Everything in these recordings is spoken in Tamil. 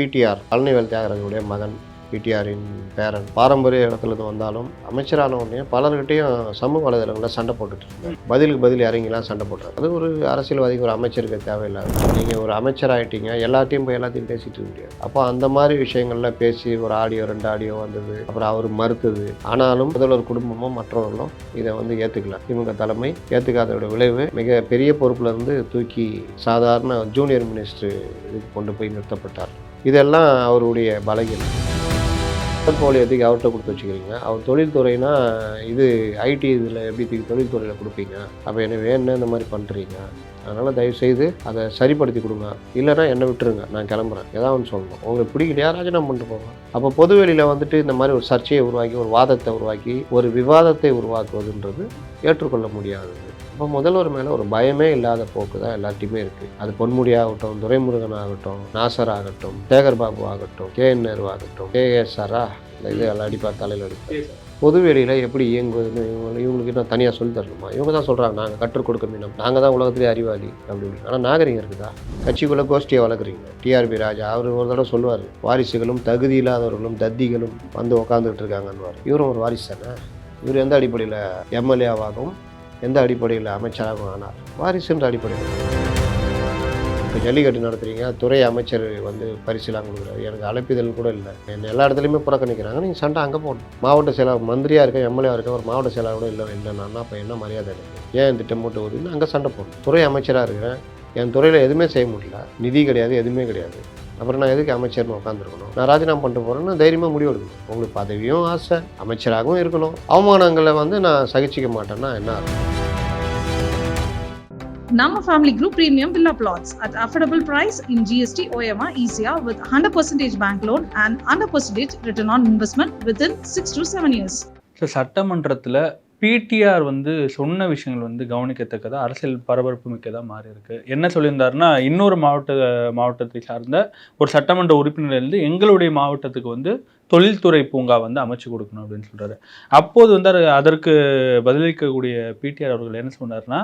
பிடிஆர் பழனிவேல் தியாகராஜனுடைய மகன் பிடிஆரின் பேரன். பாரம்பரிய இடத்துலேருந்து வந்தாலும் அமைச்சரான உடனே பலர்கிட்டையும் சமூக வலைதளங்களில் சண்டை போட்டுட்டு இருந்தார். பதிலுக்கு பதில் இறங்கிலாம் சண்டை போட்டார். அது ஒரு அரசியல்வாதிக்கு ஒரு அமைச்சருக்கு தேவையில்லாது நீங்கள் ஒரு அமைச்சர் ஆகிட்டீங்க எல்லாத்தையும் போய் எல்லாத்தையும் பேசிட்டு இருக்க முடியாது. அப்போ அந்த மாதிரி விஷயங்கள்ல பேசி ஒரு ஆடியோ ரெண்டு ஆடியோ வந்தது. அப்புறம் அவர் மறுத்தது. ஆனாலும் முதல்வர் குடும்பமும் மற்றவர்களும் இதை வந்து ஏற்றுக்கலாம் திமுக தலைமை ஏற்றுக்காதோட விளைவு மிக பெரிய பொறுப்புல இருந்து தூக்கி சாதாரண ஜூனியர் மினிஸ்டர் இதுக்கு கொண்டு போய் நிறுத்தப்பட்டார். இதெல்லாம் அவருடைய பலகீனம். போலியத்துக்கு அவர்கிட்ட கொடுத்து வச்சுக்கிறீங்க. அவர் தொழில்துறைனா இது ஐடி இதில் எப்படி தொழில்துறையில் கொடுப்பீங்க? அப்போ என்ன வேணும் இந்த மாதிரி பண்ணுறீங்க அதனால் தயவுசெய்து அதை சரிப்படுத்தி கொடுங்க. இல்லைன்னா என்னை விட்டுருங்க. நான் கிளம்புறேன். ஏதாவது ஒன்று சொல்லணும். உங்களுக்கு பிடிக்கலையா? ராஜினாமா பண்ணிட்டு போங்க. அப்போ பொதுவெளியில் வந்துட்டு இந்த மாதிரி ஒரு சர்ச்சையை உருவாக்கி ஒரு வாதத்தை உருவாக்கி ஒரு விவாதத்தை உருவாக்குவதுன்றது ஏற்றுக்கொள்ள முடியாதது அப்போ முதல்வர் மேலே ஒரு பயமே இல்லாத போக்கு தான் எல்லாத்தையுமே இருக்குது அது பொன்முடி ஆகட்டும் துரைமுருகன் ஆகட்டும் நாசர் ஆகட்டும் சேகர் பாபு ஆகட்டும் கே என் நேரு ஆகட்டும் கே எஸ் ஆரா இந்த இது எல்லாம் அடிப்பார் தலையில் அடிப்பார் பொதுவெளியில் எப்படி இயங்குவதுன்னு இவங்க இவங்களுக்கு நான் தனியாக சொல்லி தரணுமா? இவங்க தான் சொல்கிறாங்க நாங்கள் கற்றுக் கொடுக்க மீனம் நாங்கள் தான் உலகத்திலே அறிவாளி அப்படின்னு. ஆனால் நாகரிகம் இருக்குதா? கட்சிக்குள்ளே கோஷ்டியை வளர்க்குறீங்க. டிஆர்பி ராஜா அவர் ஒரு தடவை சொல்லுவார் வாரிசுகளும் தகுதி இல்லாதவர்களும் தத்திகளும் வந்து உட்காந்துட்டு இருக்காங்கன்னு இவரும் ஒரு வாரிசு தானே? இவர் எந்த அடிப்படையில் எம்எல்ஏவாகவும் எந்த அடிப்படையில் அமைச்சராகவும் ஆனார். வாரிசுன்ற அடிப்படையில். இப்போ ஜல்லிக்கட்டு நடத்துறீங்க துறை அமைச்சர் வந்து பரிசுலாம் கொடுக்குறாரு. எனக்கு அழைப்பிதழ் கூட இல்லை. என்ன எல்லா இடத்துலையுமே புறக்கணிக்கிறாங்க நீங்கள் சண்டை அங்கே போகணும் மாவட்ட செயலாளர் மந்திரியாக இருக்க எம்எல்ஏ இருக்க ஒரு மாவட்ட செயலாளர் கூட இல்லை இல்லைன்னா அப்போ என்ன மரியாதை எனக்கு ஏன் திட்டம் போட்டு ஓதுன்னு அங்கே சண்டை போடணும். துறை அமைச்சராக இருக்கிறேன். என் துறையில் எதுவுமே செய்ய முடியல. நிதி கிடையாது எதுவுமே கிடையாது. அப்புறம் நான் எதுக்கு அமைச்சர்னு உட்காந்துருக்கணும் நான் ராஜினாமா பண்ணிட்டு போகிறேன்னா தைரியமாக முடிவு எடுக்கணும். உங்களுக்கு பதவியும் ஆசை அமைச்சராகவும் இருக்கணும். அவமானங்களை வந்து நான் சகிச்சிக்க மாட்டேன்னா என்ன அர்த்தம்? Nama Family Group Premium Villa Plots at affordable price in GST OMR ECR with 100% bank loan and 100% return on investment within 6 to 7 years. So சட்டமன்றத்தில் பிடிஆர் வந்து சொன்ன விஷயங்கள் வந்து கவனிக்கத்தக்கதாக அரசியல் பரபரப்பு மிக்கதாக மாறி இருக்கு என்ன சொல்லியிருந்தாருன்னா இன்னொரு மாவட்ட மாவட்டத்தை சார்ந்த ஒரு சட்டமன்ற உறுப்பினர்லேருந்து எங்களுடைய மாவட்டத்துக்கு வந்து தொழில்துறை பூங்கா வந்து அமைச்சு கொடுக்கணும் அப்படின்னு சொல்கிறாரு அப்போது வந்து அதற்கு பதிலளிக்கக்கூடிய பிடிஆர் அவர்கள் என்ன சொன்னார்னா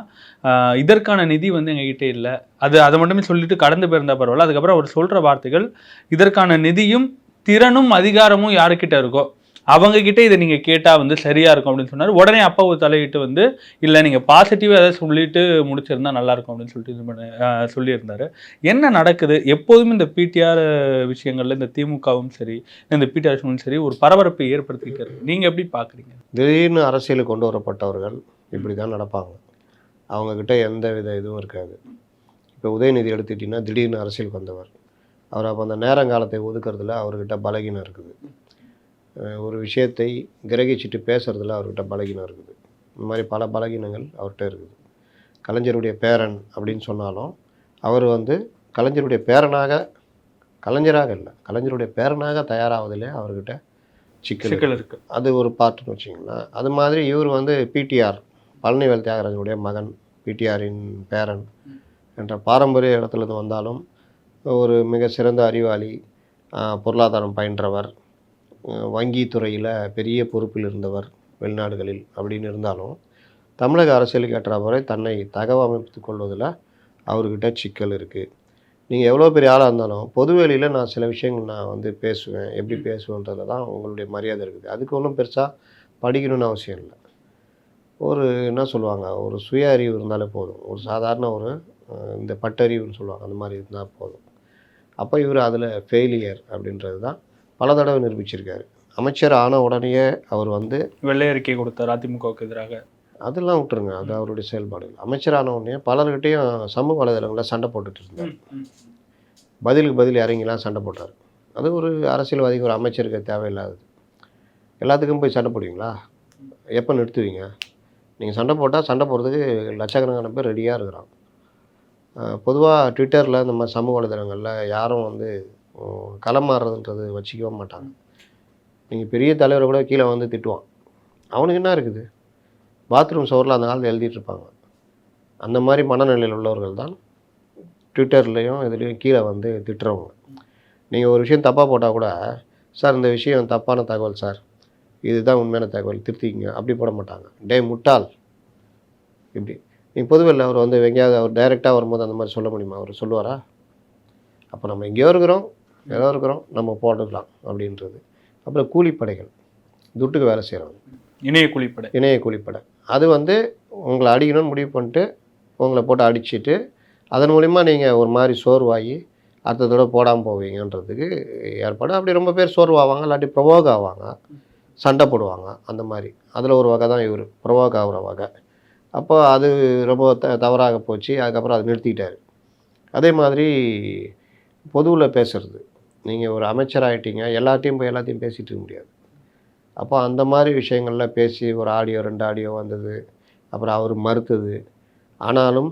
இதற்கான நிதி வந்து எங்ககிட்ட இல்லை. அது அதை மட்டுமே சொல்லிட்டு கடந்து போயிருந்தா பரவாயில்ல. அதுக்கப்புறம் அவர் சொல்கிற வார்த்தைகள் இதற்கான நிதியும் திறனும் அதிகாரமும் யாருக்கிட்ட இருக்கோ அவங்க கிட்ட இதை நீங்கள் கேட்டால் வந்து சரியா இருக்கும் அப்படின்னு சொன்னார். உடனே அப்பா ஒரு தலையிட்டு வந்து இல்லை நீங்கள் பாசிட்டிவாக ஏதாவது சொல்லிட்டு முடிச்சிருந்தா நல்லாயிருக்கும் அப்படின்னு சொல்லிட்டு இது பண்ண சொல்லியிருந்தார். என்ன நடக்குது? எப்போதும் இந்த பிடிஆர் விஷயங்களில் இந்த திமுகவும் சரி இந்த பிடிஆர் சரி ஒரு பரபரப்பை ஏற்படுத்திக்கிறது. நீங்கள் எப்படி பார்க்குறீங்க திடீர்னு அரசியலுக்கு கொண்டு வரப்பட்டவர்கள் இப்படி தான் நடப்பாங்க. அவங்கக்கிட்ட எந்த வித இதுவும் இருக்காது. இப்போ உதயநிதி எடுத்துக்கிட்டிங்கன்னா திடீர்னு அரசியலுக்கு வந்தவர். அவர் அப்போ அந்த நேரங்காலத்தை ஒதுக்கிறதுல அவர்கிட்ட பலகீனம் இருக்குது. ஒரு விஷயத்தை கிரகிச்சிட்டு பேசுறதுல அவர்கிட்ட பலகீனம் இருக்குது. இந்த மாதிரி பல பலகீனங்கள் அவர்கிட்ட இருக்குது. கலைஞருடைய பேரன் அப்படின்னு சொன்னாலும் அவர் வந்து கலைஞருடைய பேரனாக கலைஞராக இல்லை கலைஞருடைய பேரனாக தயாராவதிலே அவர்கிட்ட சிக்கல் சிக்கல் இருக்கு. அது ஒரு பார்ட்டுன்னு வச்சிங்களேன் அது மாதிரி இவர் வந்து பிடிஆர் பழனிவேல் தியாகராஜனுடைய மகன் பிடிஆரின் பேரன் என்ற பாரம்பரிய இடத்துல இருந்து வந்தாலும் ஒரு மிக சிறந்த அறிவாளி பொருளாதாரம் பயின்றவர் வங்கித்துறையில் பெரிய பொறுப்பில் இருந்தவர் வெளிநாடுகளில் அப்படின்னு இருந்தாலும் தமிழக அரசியலுக்கு ஏற்றவரை தன்னை தகவமைத்துக் கொள்வதில் அவர்கிட்ட சிக்கல் இருக்குது நீங்கள் எவ்வளோ பெரிய ஆளாக இருந்தாலும் பொதுவெளியில் நான் சில விஷயங்கள் நான் வந்து பேசுவேன் எப்படி பேசுவேன்றதுல தான் உங்களுடைய மரியாதை இருக்குது. அதுக்கு ஒன்றும் பெருசாக படிக்கணும்னு அவசியம் இல்லை. ஒரு என்ன சொல்லுவாங்க ஒரு சுய அறிவு இருந்தாலே போதும். ஒரு சாதாரண ஒரு இந்த பட்டறிவுன்னு சொல்லுவாங்க அந்த மாதிரி இருந்தால் போதும். அப்போ இவர் அதில் ஃபெயிலியர் அப்படின்றது தான் பல தடவை நிரூபிச்சிருக்காரு. அமைச்சர் ஆன உடனேயே அவர் வந்து வெள்ளை அறிக்கை கொடுத்தார் அதிமுகவுக்கு எதிராக. அதெல்லாம் விட்டுருங்க. அது அவருடைய செயல்பாடுகள் அமைச்சரான உடனே பலர்கிட்டையும் சமூக வலைதளங்களில் சண்டை போட்டுட்டு இருந்தார். பதிலுக்கு பதில் இறங்கிலாம் சண்டை போட்டார். அது ஒரு அரசியல்வாதிக்கு ஒரு அமைச்சருக்கு தேவையில்லாதது. எல்லாத்துக்கும் போய் சண்டை போடுவீங்களா? எப்போ நிறுத்துவீங்க? நீங்கள் சண்டை போட்டால் சண்டை போடுறதுக்கு லட்சக்கணக்கான பேர் ரெடியாக இருக்கிறான் பொதுவாக ட்விட்டரில் இந்த மாதிரி சமூக வலைதளங்களில் யாரும் வந்து களம் மாறுறதுன்றது வச்சுக்கவே மாட்டாங்க. நீங்கள் பெரிய தலைவரை கூட கீழே வந்து திட்டுவான். அவனுக்கு என்ன இருக்குது? பாத்ரூம் சோரில் அந்த காலத்தில் எழுதிட்டுருப்பாங்க அந்த மாதிரி மனநிலையில் உள்ளவர்கள் தான் ட்விட்டர்லேயும் இதுலேயும் கீழே வந்து திட்டுறவங்க. நீங்கள் ஒரு விஷயம் தப்பாக போட்டால் கூட சார் இந்த விஷயம் தப்பான தகவல் சார். இதுதான் உண்மையான தகவல். திருத்திக்கிங்க. அப்படி போட மாட்டாங்க. டே முட்டாள். இப்படி. நீங்கள் பொதுவில் அவர் வந்து எங்கேயாவது அவர் டைரெக்டாக வரும்போது அந்த மாதிரி சொல்ல முடியுமா? அவர் சொல்லுவாரா? அப்போ நம்ம எங்கேயோ இருக்கிறோம். ஏதோ இருக்கிறோம் நம்ம போட்டுக்கலாம் அப்படின்றது. அப்புறம் கூலிப்படைகள். துட்டுக்கு வேலை செய்கிறவங்க இணைய குழிப்படை இணைய கூலிப்படை. அது வந்து உங்களை அடிக்கணும்னு முடிவு பண்ணிட்டு உங்களை போட்டு அடிச்சிட்டு அதன் மூலிமா நீங்கள் ஒரு மாதிரி சோர்வாகி அடுத்ததோட போடாமல் போவீங்கன்றதுக்கு ஏற்பாடு. அப்படி ரொம்ப பேர் சோர்வாவாங்க இல்லாட்டி ப்ரொவோக் ஆவாங்க. சண்டை போடுவாங்க அந்த மாதிரி. அதில் ஒரு வகை தான் இவர். ப்ரொவோக் ஆகுற வகை. அப்போ அது ரொம்ப த தவறாக போச்சு. அதுக்கப்புறம் அதை நிறுத்திக்கிட்டாரு அதே மாதிரி பொதுவில் பேசுறது. நீங்கள் ஒரு அமைச்சர் ஆகிட்டீங்க எல்லாத்தையும் போய் எல்லாத்தையும் பேசிட்டு இருக்க முடியாது. அப்போ அந்த மாதிரி விஷயங்களில் பேசி ஒரு ஆடியோ ரெண்டு ஆடியோ வந்தது அப்புறம் அவர் மறுத்தது. ஆனாலும்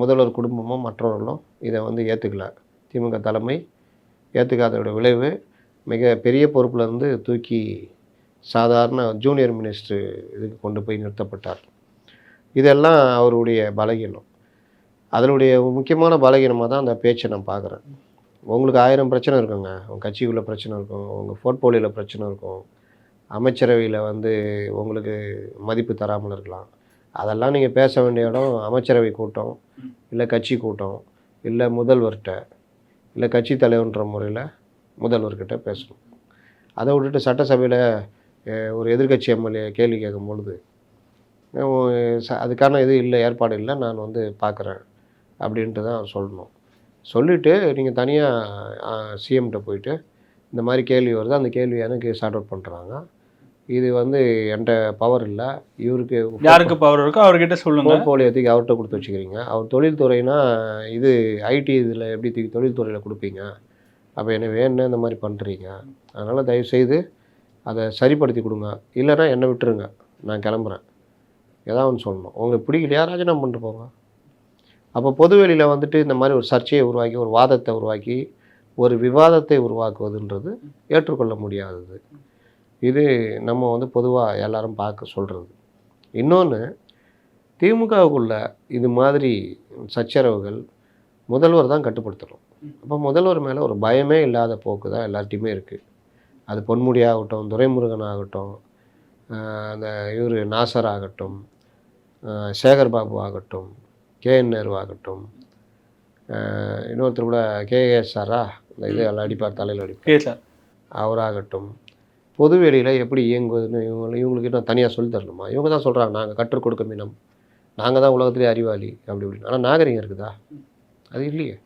முதல்வர் குடும்பமும் மற்றவர்களும் இதை வந்து ஏற்றுக்கல திமுக தலைமை ஏற்றுக்காதோட விளைவு மிக பெரிய பொறுப்புலேருந்து தூக்கி சாதாரண ஜூனியர் மினிஸ்டர் இதுக்கு கொண்டு போய் நிறுத்தப்பட்டார். இதெல்லாம் அவருடைய பலகீனம். அதனுடைய முக்கியமான பலகீனமாக தான் அந்த பேச்சை நான் பார்க்குறேன். உங்களுக்கு ஆயிரம் பிரச்சனை இருக்குங்க. உங்கள் கட்சிக்குள்ளே பிரச்சனை இருக்கும். உங்கள் போர்ட்போலியோவில் பிரச்சனை இருக்கும். அமைச்சரவையில் வந்து உங்களுக்கு மதிப்பு தராமல் இருக்கலாம். அதெல்லாம் நீங்கள் பேச வேண்டிய இடம் அமைச்சரவை கூட்டம் இல்லை கட்சி கூட்டம் இல்லை முதல்வர்கிட்ட இல்லை கட்சி தலைவர்ன்ற முறையில் முதல்வர்கிட்ட பேசணும். அதை விட்டுட்டு சட்டசபையில் ஒரு எதிர்க்கட்சி எம்எல்ஏ கேள்வி கேட்கும் பொழுது அதுக்கான இது இல்லை ஏற்பாடு இல்லை நான் வந்து பார்க்குறேன் அப்படின்ட்டு தான் சொல்லணும். சொல்லிவிட்டு நீங்கள் தனியாக சிஎம்கிட்ட போயிட்டு இந்த மாதிரி கேள்வி வருது அந்த கேள்வி எனக்கு சார்ட் அவுட் பண்ணுறாங்க இது வந்து என்கிட்ட பவர் இல்லை. இவருக்கு யாருக்கு பவர் இருக்கோ அவர்கிட்ட சொல்லுங்க. போர்ட்போலியோத்துக்கு அவர்கிட்ட கொடுத்து வச்சுக்கிறீங்க. அவர் தொழில்துறைனா இது ஐடி இதில் எப்படி தூக்கி தொழில்துறையில் கொடுப்பீங்க? அப்போ என்ன வேணும்னு இந்த மாதிரி பண்ணுறீங்க அதனால் தயவுசெய்து அதை சரிப்படுத்தி கொடுங்க. இல்லைன்னா என்னை விட்டுருங்க. நான் கிளம்புறேன். ஏதாவது ஒன்று சொல்லணும். உங்களுக்கு பிடிக்கலையா? ராஜினாமா பண்ணிட்டு போங்க. அப்போ பொதுவெளியில் வந்துட்டு இந்த மாதிரி ஒரு சர்ச்சையை உருவாக்கி ஒரு வாதத்தை உருவாக்கி ஒரு விவாதத்தை உருவாக்குவதுன்றது ஏற்றுக்கொள்ள முடியாதது. இது நம்ம வந்து பொதுவாக எல்லாரும் பார்க்க சொல்கிறது இன்னொன்று திமுகவுக்குள்ள இது மாதிரி சச்சரவுகள் முதல்வர் தான் கட்டுப்படுத்தணும். அப்போ முதல்வர் மேலே ஒரு பயமே இல்லாத போக்கு தான் எல்லார்ட்டையுமே இருக்குது அது பொன்முடி ஆகட்டும் துரைமுருகன் ஆகட்டும் அந்த இவர் நாசர் ஆகட்டும் சேகர் பாபு ஆகட்டும் கேஎன் நேரு ஆகட்டும். ஆஹ் இன்னொருத்தர் கூட கேஎஸ்ஆரா இந்த இது எல்லாம் அடிப்பார் தலையில் அடிப்பார். அவராகட்டும். பொதுவெளியில் எப்படி இயங்குவதுன்னு இவங்க இவங்களுக்கு இன்னும் தனியாக சொல்லி தரணுமா? இவங்க தான் சொல்கிறாங்க நாங்கள் கற்றுக் கொடுக்க மீனம் நாங்கள் தான் உலகத்திலே அறிவாளி அப்படி இப்படின்னு. ஆனால் நாகரிகம் இருக்குதா? அது இல்லையே.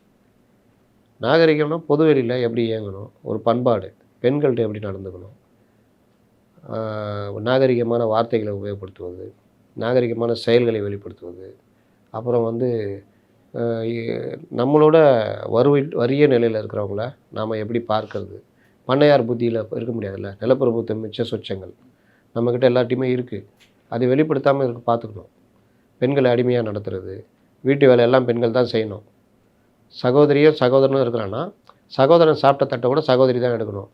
நாகரிகம்னா பொதுவெளியில் எப்படி இயங்கணும்? ஒரு பண்பாடு பெண்கள்கிட்ட எப்படி நடந்துக்கணும்? நாகரிகமான வார்த்தைகளை உபயோகப்படுத்துவது நாகரிகமான செயல்களை வெளிப்படுத்துவது அப்புறம் வந்து நம்மளோட வறுவை வறிய நிலையில் இருக்கிறவங்கள நாம் எப்படி பார்க்கறது? பண்ணையார் புத்தியில் இருக்க முடியாதுல்ல? நிலப்பிரபுத்துவ மிச்ச சொச்சங்கள். நம்மக்கிட்ட எல்லாத்தையுமே இருக்குது அதை வெளிப்படுத்தாமல் இருக்க பார்த்துக்கணும். பெண்களை அடிமையாக நடத்துறது. வீட்டு வேலை எல்லாம் பெண்கள் தான் செய்யணும். சகோதரியும் சகோதரனும் இருக்கிறான்னா சகோதரன் சாப்பிட்ட தட்டை கூட சகோதரி தான் எடுக்கணும்.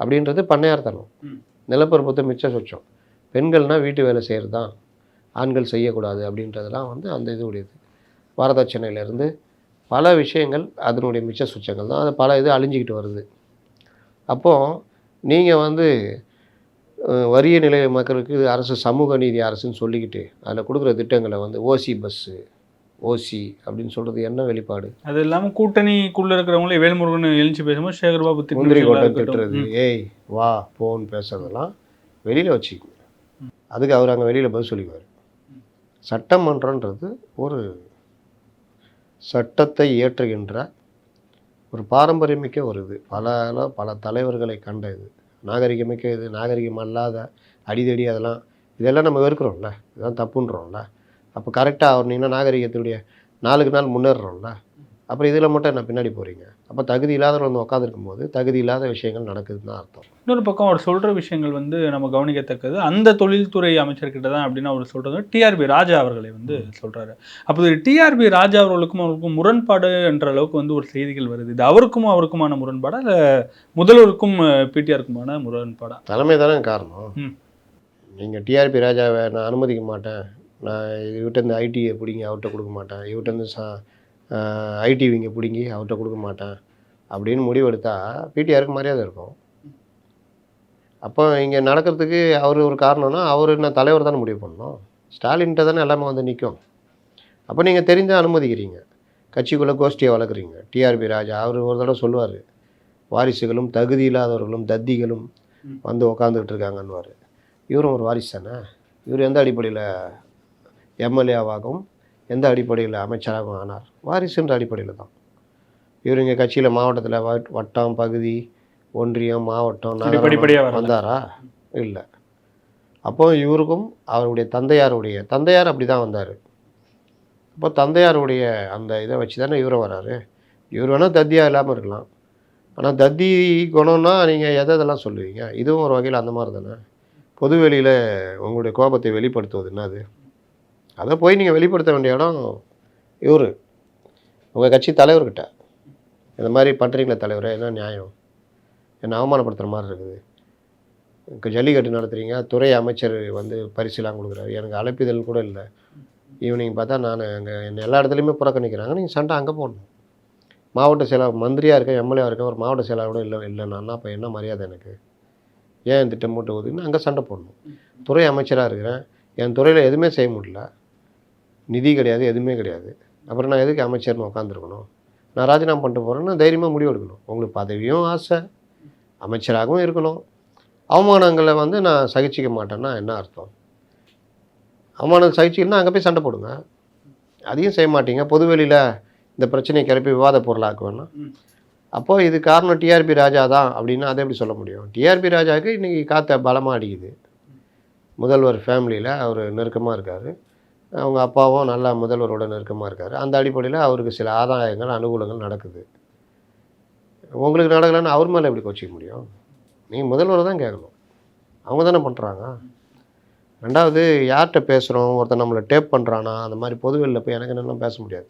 அப்படின்றது பண்ணையார் தனம். நிலப்பரப்புத்த மிச்ச சொச்சம். பெண்கள்னால் வீட்டு வேலை செய்கிறது தான் ஆண்கள் செய்யக்கூடாது அப்படின்றதெல்லாம் வந்து அந்த இது உடையது வரதட்சணையிலேருந்து பல விஷயங்கள் அதனுடைய மிச்ச சுச்சங்கள் தான். அது பல இது அழிஞ்சிக்கிட்டு வருது. அப்போது நீங்கள் வந்து வறிய நிலை மக்களுக்கு அரசு சமூக நீதி அரசுன்னு சொல்லிக்கிட்டு அதில் கொடுக்குற திட்டங்களை வந்து ஓசி பஸ்ஸு ஓசி அப்படின்னு சொல்கிறது என்ன வெளிப்பாடு? அது இல்லாம கூட்டணிக்குள்ள இருக்கிறவங்களே வேல்முருகன் எழுச்சி பேசும்போது சேகர் பாபு திட்டு முந்திரி விஷயங்களா கோட்டை இருக்கட்டும். திட்டுறது. ஏய் வா போன்னு பேசுறதெல்லாம் வெளியில் வச்சுக்கோங்க. அதுக்கு அவர் அங்கே வெளியில் பதில் சொல்லிக்குவார். சட்டமன்றன்றது ஒரு சட்டத்தை இயற்றுகின்ற ஒரு பாரம்பரியமிக்க ஒரு இது. பல பல தலைவர்களை கண்ட இது. நாகரிகமிக்க இது நாகரிகம் அல்லாத அடிதடி அதெல்லாம் இதெல்லாம் நம்ம வெறுக்கிறோம்ல. இதெல்லாம் தப்புன்றோம்ல. அப்போ கரெக்டாக ஆகணுங்கன்னா நாகரிகத்துடைய நாளுக்கு நாள் முன்னேறுறோம்ல. அப்புறம் இதில் மட்டும் என்ன பின்னாடி போகிறீங்க அப்போ தகுதி இல்லாதவங்க வந்து உட்காந்துருக்கும் போது தகுதி இல்லாத விஷயங்கள் நடக்குதுன்னு தான் அர்த்தம். இன்னொரு பக்கம் அவர் சொல்ற விஷயங்கள் வந்து நம்ம கவனிக்கத்தக்கது. அந்த தொழில்துறை அமைச்சர்கிட்ட தான் அப்படின்னு அவர் சொல்றது. டிஆர்பி ராஜா அவர்களை வந்து சொல்றாரு. அப்போ டிஆர்பி ராஜா அவர்களுக்கும் அவருக்கும் முரண்பாடு என்ற அளவுக்கு வந்து ஒரு செய்திகள் வருது. இது அவருக்கும் அவருக்குமான முரண்பாடா? இல்ல முதல்வருக்கும் பிடிஆருக்குமான முரண்பாடா? தலைமை தானே காரணம். நீங்கள் டிஆர்பி ராஜாவை நான் அனுமதிக்க மாட்டேன். நான் இவர்கிட்ட இருந்து ஐடியை பிடிங்கி அவர்கிட்ட கொடுக்க மாட்டேன். இவர்கிட்ட இருந்து சா ஐடிவிங்க பிடுங்கி அவர்கிட்ட கொடுக்க மாட்டேன் அப்படின்னு முடிவெடுத்தா பிடிஆருக்கு மரியாதை இருக்கும். அப்போ இங்கே நடக்கிறதுக்கு அவர் ஒரு காரணம்னா அவர் என்ன தலைவர் தானே முடிவு பண்ணணும். ஸ்டாலின்கிட்ட தானே எல்லாமே வந்து நிற்கும் அப்போ நீங்கள் தெரிஞ்சு அனுமதிக்கிறீங்க. கட்சிக்குள்ளே கோஷ்டியை வளர்க்குறீங்க. டிஆர்பி ராஜா அவர் ஒரு தடவை சொல்லுவார். வாரிசுகளும் தகுதி இல்லாதவர்களும் தத்திகளும். வந்து உக்காந்துக்கிட்டு இருக்காங்கன்னுவார். இவரும் ஒரு வாரிசு தானே? இவர் எந்த அடிப்படையில் எம்எல்ஏவாகவும் எந்த அடிப்படையில் அமைச்சராகவும் ஆனார்? வாரிசுன்ற அடிப்படையில் தான். இவர் இங்கே கட்சியில் மாவட்டத்தில் வட்டம் பகுதி ஒன்றியம் மாவட்டம். வந்தாரா? இல்லை. அப்போ இவருக்கும் அவருடைய தந்தையாருடைய தந்தையார் அப்படி தான் வந்தார். அப்போ தந்தையாருடைய அந்த இதை வச்சு தானே இவரும் வராரு. இவர் வேணால் தத்தியாக இல்லாமல் இருக்கலாம். ஆனால் தத்தி குணம்னா நீங்கள் எதை எதெல்லாம் சொல்லுவீங்க? இதுவும் ஒரு வகையில் அந்த மாதிரி தானே? பொதுவெளியில் உங்களுடைய கோபத்தை வெளிப்படுத்துவது என்னது அதை போய் நீங்கள் வெளிப்படுத்த வேண்டிய இடம் இவர். உங்கள் கட்சி தலைவர்கிட்ட. இந்த மாதிரி பண்ணுறீங்களே தலைவரே என்ன நியாயம்? என்னை அவமானப்படுத்துகிற மாதிரி இருக்குது? ஜல்லிக்கட்டு நடத்துகிறீங்க துறை அமைச்சர் வந்து பரிசுலாம் கொடுக்குறாரு. எனக்கு அழைப்பிதழ் கூட இல்லை. ஈவினிங் பார்த்தா நான் அங்கே என்ன எல்லா இடத்துலையுமே புறக்கணிக்கிறாங்க. நீங்கள் சண்டை அங்கே போடணும். மாவட்ட செயலாளர் மந்திரியாக இருக்கேன் எம்எல்ஏவாக இருக்கேன் ஒரு மாவட்ட செயலாளர் கூட இல்லை இல்லைன்னா அப்போ என்ன மரியாதை எனக்கு? ஏன் இந்த திட்டம் போட்டு ஒதுக்குன்னு அங்கே சண்டை போடணும். துறை அமைச்சராக இருக்கிறேன். என் துறையில் எதுவுமே செய்ய முடியல. நிதி கிடையாது எதுவுமே கிடையாது. அப்புறம் நான் எதுக்கு அமைச்சர்னு உட்காந்துருக்கணும் நான் ராஜினாமா பண்ணிட்டு போகிறேன்னா தைரியமாக முடிவு எடுக்கணும். உங்களுக்கு பதவியும் ஆசை அமைச்சராகவும் இருக்கணும். அவமானங்களை வந்து நான் சகிச்சிக்க மாட்டேன்னா என்ன அர்த்தம்? அவமானம் சகிச்சிக்கணும்னா அங்கே போய் சண்டை போடுங்க. அதையும் செய்ய மாட்டீங்க. பொதுவெளியில் இந்த பிரச்சனையை கிளப்பி விவாத பொருளாக்குவேன்னா ம். அப்போது இது காரணம் டிஆர்பி ராஜா தான் அப்படின்னா அதை எப்படி சொல்ல முடியும்? டிஆர்பி ராஜாவுக்கு இன்றைக்கி காற்ற பலமாக அடிக்குது. முதல்வர் ஃபேமிலியில் அவர் நெருக்கமாக இருக்கார். அவங்க அப்பாவும் நல்லா முதல்வரோட நெருக்கமாக இருக்கார். அந்த அடிப்படையில் அவருக்கு சில ஆதாயங்கள் அனுகூலங்கள் நடக்குது. உங்களுக்கு நடக்கலைன்னு அவர் மேலே எப்படி கோச்சிக்க முடியும்? நீங்கள் முதல்வரை தான் கேட்கணும். அவங்க தானே பண்ணுறாங்க ரெண்டாவது யார்கிட்ட பேசுகிறோம் ஒருத்தன் நம்மளை டேப் பண்ணுறானா அந்த மாதிரி பொதுவெளியில் போய் எனக்கு என்னென்ன பேச முடியாது.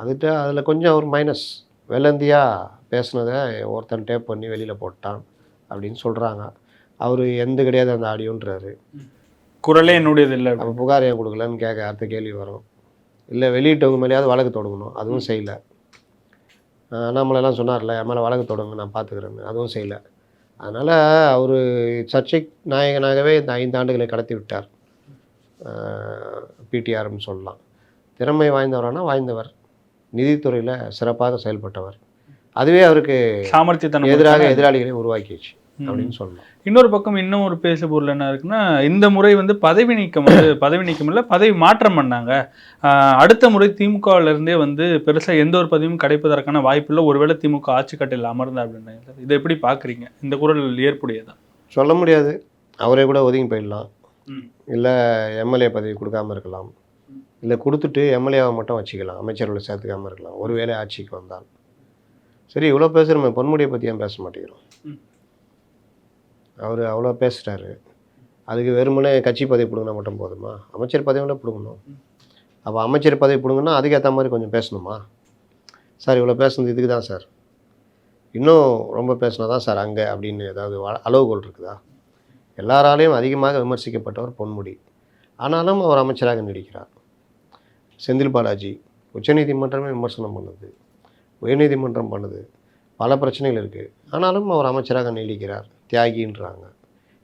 அதுகிட்ட அதில் கொஞ்சம் ஒரு மைனஸ் வெள்ளந்தியாக பேசுனதை ஒருத்தன் டேப் பண்ணி வெளியில் போட்டான் அப்படின்னு சொல்கிறாங்க அவர் எந்த கிடையாது அந்த ஆடியோன்றாரு. குரலே என்னுடையது இல்லை அப்போ புகார் ஏன் கொடுக்கலன்னு கேட்க அடுத்த கேள்வி வரும். இல்லை வெளியிட்டவங்க மேலேயாவது வழக்கு தொடங்கணும். அதுவும் செய்யலை. நம்மளெல்லாம் சொன்னார்ல என் மேலே வழக்கு தொடங்க நான் பார்த்துக்கிறேன்னு அதுவும் செய்யலை. அதனால் அவர் சர்ச்சை நாயகனாகவே இந்த ஐந்து ஆண்டுகளை கடத்தி விட்டார். பிடிஆர்னு சொல்லலாம். திறமை வாய்ந்தவரானா வாய்ந்தவர். நிதித்துறையில் சிறப்பாக செயல்பட்டவர். அதுவே அவருக்கு சாமர்த்தியத்தனம் எதிராக எதிராளிகளை உருவாக்கிடுச்சு. அப்படின்னு சொல்லலாம் இன்னொரு பக்கம் இன்னும் ஒரு பேசு பொருள் என்ன இருக்குன்னா இந்த முறை வந்து பதவி நீக்கம் வந்து பதவி நீக்கம் இல்லை பதவி மாற்றம் பண்ணாங்க. அடுத்த முறை திமுகவுல இருந்தே வந்து பெருசா எந்த ஒரு பதவியும் கிடைப்பதற்கான வாய்ப்பு இல்லை. ஒருவேளை திமுக ஆட்சி கட்டில் அமர்ந்தா அப்படின்னாங்க சார் இதை எப்படி பாக்குறீங்க இந்த குரல் ஏற்புடையதா? சொல்ல முடியாது. அவரே கூட ஒதுங்கி போயிடலாம். இல்லை எம்எல்ஏ பதவி கொடுக்காம இருக்கலாம். இல்லை கொடுத்துட்டு எம்எல்ஏவை மட்டும் வச்சுக்கலாம். அமைச்சர்களை சேர்த்துக்காம இருக்கலாம். ஒருவேளை ஆட்சிக்கு வந்தால். சரி இவ்வளோ பேசுகிறோமே பொன்முடியை பற்றி ஏன் பேச மாட்டேங்கிறோம். அவர் அவ்வளோ பேசுகிறாரு அதுக்கு வெறுமனே கட்சி பதவி பிடுங்கினா மட்டும் போதுமா? அமைச்சர் பதவியோட பிடுங்கணும். அப்போ அமைச்சர் பதவி பிடுங்கன்னா அதுக்கேற்ற மாதிரி கொஞ்சம் பேசணுமா? சார் இவ்வளோ பேசுனது இதுக்கு தான் சார். இன்னும் ரொம்ப பேசினா தான் சார் அங்கே அப்படின்னு ஏதாவது அளவுகோல் இருக்குதா? எல்லாராலையும் அதிகமாக விமர்சிக்கப்பட்டவர் பொன்முடி. ஆனாலும் அவர் அமைச்சராக நீடிக்கிறார். செந்தில் பாலாஜி உச்சநீதிமன்றமே விமர்சனம் பண்ணுது. உயர்நீதிமன்றம் பண்ணுது. பல பிரச்சனைகள் இருக்குது ஆனாலும் அவர் அமைச்சராக நீடிக்கிறார். தியாகின்றாங்க.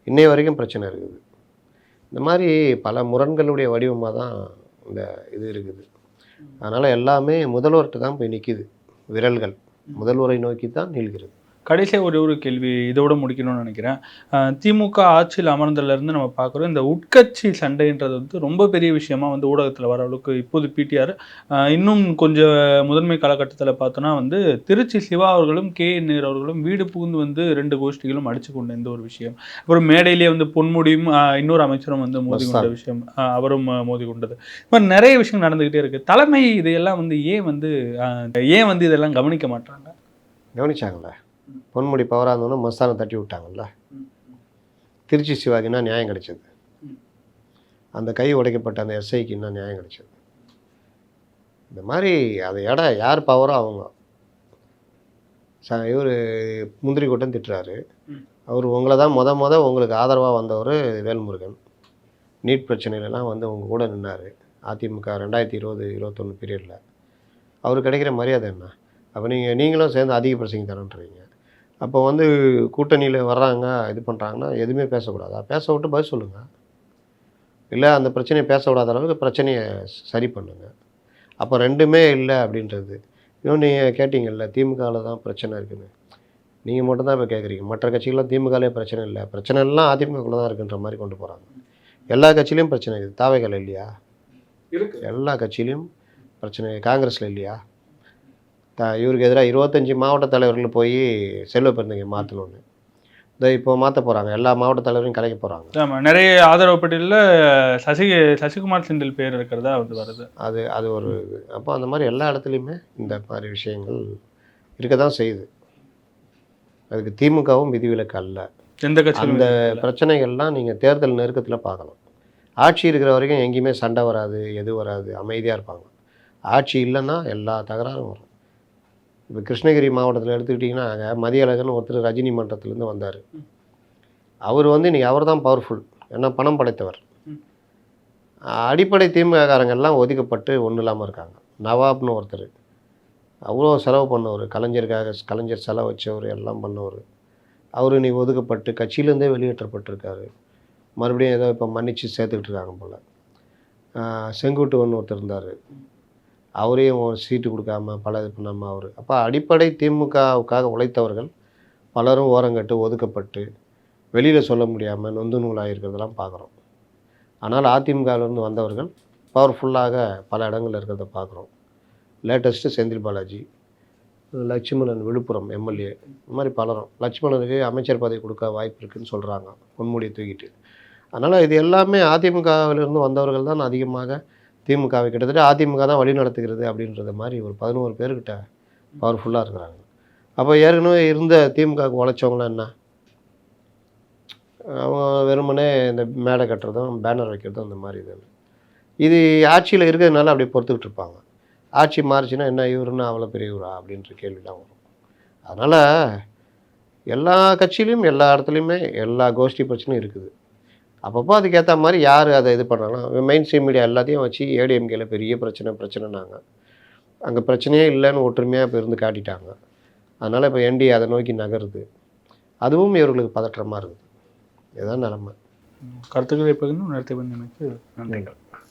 இன்னைய வரைக்கும் பிரச்சனை இருக்குது. இந்த மாதிரி பல முரண்களுடைய வடிவமாக தான் இந்த இது இருக்குது. அதனால் எல்லாமே முதல்வர்கிட்ட தான் போய் நிற்கிது விரல்கள். முதல்வரை நோக்கி தான் நீள்கிறது கடைசியாக ஒரு ஒரு கேள்வி இதோட முடிக்கணும்னு நினைக்கிறேன். திமுக ஆட்சியில் அமர்ந்ததுல இருந்து நம்ம பார்க்குறோம் இந்த உட்கட்சி சண்டைன்றது வந்து ரொம்ப பெரிய விஷயமா வந்து ஊடகத்தில் வர அளவுக்கு இப்போது பிடிஆர் இன்னும் கொஞ்சம் முதன்மை காலகட்டத்தில் பார்த்தோன்னா வந்து திருச்சி சிவா அவர்களும் கே என் நேரு அவர்களும் வீடு புகுந்து வந்து ரெண்டு கோஷ்டிகளும் அடிச்சு கொண்ட இந்த ஒரு விஷயம். அப்புறம் மேடையிலேயே வந்து பொன்முடியும் இன்னொரு அமைச்சரும் வந்து மோதி கொண்ட. விஷயம் அவரும் மோதி கொண்டது. இப்போ நிறைய விஷயம் நடந்துக்கிட்டே இருக்கு. தலைமை இதையெல்லாம் வந்து ஏன் வந்து ஏன் வந்து இதெல்லாம் கவனிக்க மாட்டாங்க கவனிச்சாங்கல்ல பொன்முடி பவராக இருந்தோன்னு மஸ்தானை தட்டி விட்டாங்கல்ல? திருச்சி சிவாக்கு என்ன நியாயம் கிடைச்சது? அந்த கை உடைக்கப்பட்ட அந்த எஸ்ஐக்கு என்ன நியாயம் கிடைச்சது? இந்த மாதிரி அது இடம் யார் பவரோ அவங்க? ச இவர் முந்திரி கூட்டம் திட்டுறாரு. அவர் உங்களை தான் முத முத உங்களுக்கு ஆதரவாக வந்தவர் வேல்முருகன். நீட் பிரச்சனையிலலாம் வந்து உங்கள் கூட நின்னார். அதிமுக ரெண்டாயிரத்தி இருபது இருபத்தொன்று பீரியடில் அவருக்கு கிடைக்கிற மரியாதை என்ன? அப்போ நீங்கள் நீங்களும் சேர்ந்து அதிக பிரசங்க தரன்றீங்க. அப்போ வந்து கூட்டணியில் வர்றாங்க இது பண்ணுறாங்கன்னா எதுவுமே பேசக்கூடாதா. பேச விட்டு பதில் சொல்லுங்கள் இல்லை அந்த பிரச்சனையை பேச விடாத அளவுக்கு பிரச்சனையை சரி பண்ணுங்க. அப்போ ரெண்டுமே இல்லை அப்படின்றது. இன்னும் நீங்கள் கேட்டிங்கல்ல திமுகவில் தான் பிரச்சனை இருக்குன்னு. நீங்கள் மட்டும்தான் இப்போ கேட்குறீங்க மற்ற கட்சிகள்லாம் திமுகலே பிரச்சனை இல்லை. பிரச்சனை எல்லாம் அதிமுகக்குள்ளே தான் இருக்குன்ற மாதிரி கொண்டு போகிறாங்க எல்லா கட்சியிலையும் பிரச்சனை இருக்குது. தாவைகள் இல்லையா? எல்லா கட்சியிலையும் பிரச்சனை காங்கிரஸில் இல்லையா? த இவருக்கு எதிராக இருபத்தஞ்சி மாவட்ட தலைவர்கள் போய் செல்வ பெருந்தகை மாற்றணும்னு இதை இப்போ மாற்ற போகிறாங்க எல்லா மாவட்ட தலைவரையும் கலைக்க போகிறாங்க ஆமா. நிறைய ஆதரவு பட்டியலில் சசி சசிகுமார் செந்தில் பேர் இருக்கிறதா வந்து வருது. அது அது ஒரு இது. அப்போ அந்த மாதிரி எல்லா இடத்துலையுமே இந்த மாதிரி விஷயங்கள் இருக்க தான் செய்யுது. அதுக்கு திமுகவும் விதிவிலக்கு அல்ல. எந்த கட்சியிலும் அந்த பிரச்சனைகள்லாம் நீங்கள் தேர்தல் நெருக்கத்தில் பார்க்கலாம் ஆட்சி இருக்கிற வரைக்கும் எங்கேயுமே சண்டை வராது எது வராது அமைதியாக இருப்பாங்க. ஆட்சி இல்லைன்னா எல்லா தகராறும் வரும். இப்போ கிருஷ்ணகிரி மாவட்டத்தில் எடுத்துக்கிட்டிங்கன்னா மதியழகன் ஒருத்தர் ரஜினி மன்றத்துலேருந்து வந்தார். அவர் வந்து இன்றைக்கி அவர் தான் பவர்ஃபுல் ஏன்னா பணம் படைத்தவர். அடிப்படை திமுககாரங்கெல்லாம் ஒதுக்கப்பட்டு ஒன்றும் இல்லாமல் இருக்காங்க. நவாப்னு ஒருத்தர். அவ்வளோ செலவு பண்ணவர். கலைஞருக்காக கலைஞர் செலவு வச்சவர் எல்லாம் பண்ணவர். அவர் இன்னைக்கு ஒதுக்கப்பட்டு கட்சியிலேருந்தே வெளியேற்றப்பட்டிருக்காரு. மறுபடியும் ஏதோ இப்போ மன்னிச்சு சேர்த்துக்கிட்டு இருக்காங்க போல். செங்குட்டுவன் ஒருத்தர் இருந்தார். அவரையும் ஒரு சீட்டு கொடுக்காம பல இது பண்ணாமல் அவர். அப்போ அடிப்படை திமுகவுக்காக உழைத்தவர்கள் பலரும் ஓரங்கட்டு ஒதுக்கப்பட்டு வெளியில் சொல்ல முடியாமல் நொந்து நூலாக இருக்கிறதெல்லாம் பார்க்குறோம். ஆனால் அதிமுகவிலேருந்து வந்தவர்கள் பவர்ஃபுல்லாக பல இடங்களில் இருக்கிறத பார்க்குறோம். லேட்டஸ்ட்டு செந்தில் பாலாஜி லட்சுமணன் விழுப்புரம் எம்எல்ஏ இந்த மாதிரி பலரும் லட்சுமணனுக்கு அமைச்சர் பதவி கொடுக்க வாய்ப்பு இருக்குதுன்னு சொல்கிறாங்க பொன்முடியை தூக்கிட்டு. அதனால் இது எல்லாமே அதிமுகவிலிருந்து வந்தவர்கள் தான் அதிகமாக திமுகவை கிட்டத்தட்ட அதிமுக தான் வழி நடத்துகிறது அப்படின்றத மாதிரி ஒரு பதினோரு பேர்கிட்ட பவர்ஃபுல்லாக இருக்கிறாங்க. அப்போ ஏற்கனவே இருந்த திமுகவுக்கு உழைச்சவங்களாம் என்ன? அவங்க வெறுமனே இந்த மேடை கட்டுறதும் பேனர் வைக்கிறதும் இந்த மாதிரி இது. இது ஆட்சியில் இருக்கிறதுனால அப்படி பொறுத்துக்கிட்டு இருப்பாங்க. ஆட்சி மாறிச்சுன்னா என்ன இவருன்னு அவ்வளோ பெரியவரா அப்படின்ற கேள்விலாம் வரும். அதனால் எல்லா கட்சியிலையும் எல்லா இடத்துலையுமே எல்லா கோஷ்டி பிரச்சனையும் இருக்குது. அப்பப்போ அதுக்கேற்ற மாதிரி யார் அதை இது பண்ணுறாங்கன்னா மெயின் ஸ்ட்ரீம் மீடியா எல்லாத்தையும் வச்சு ஏடிஎம்கேல பெரிய பிரச்சனை பிரச்சனைனாங்க. அங்கே பிரச்சனையே இல்லைன்னு ஒற்றுமையாக இப்போ இருந்து காட்டிட்டாங்க. அதனால் இப்போ என்டி அதை நோக்கி நகருது. அதுவும் இவர்களுக்கு பதற்றமாக இருக்குது. இதுதான் நிலமை. கருத்துக்களை பகிர்ந்து நடத்தி பண்ணி எனக்கு நன்றிகள்.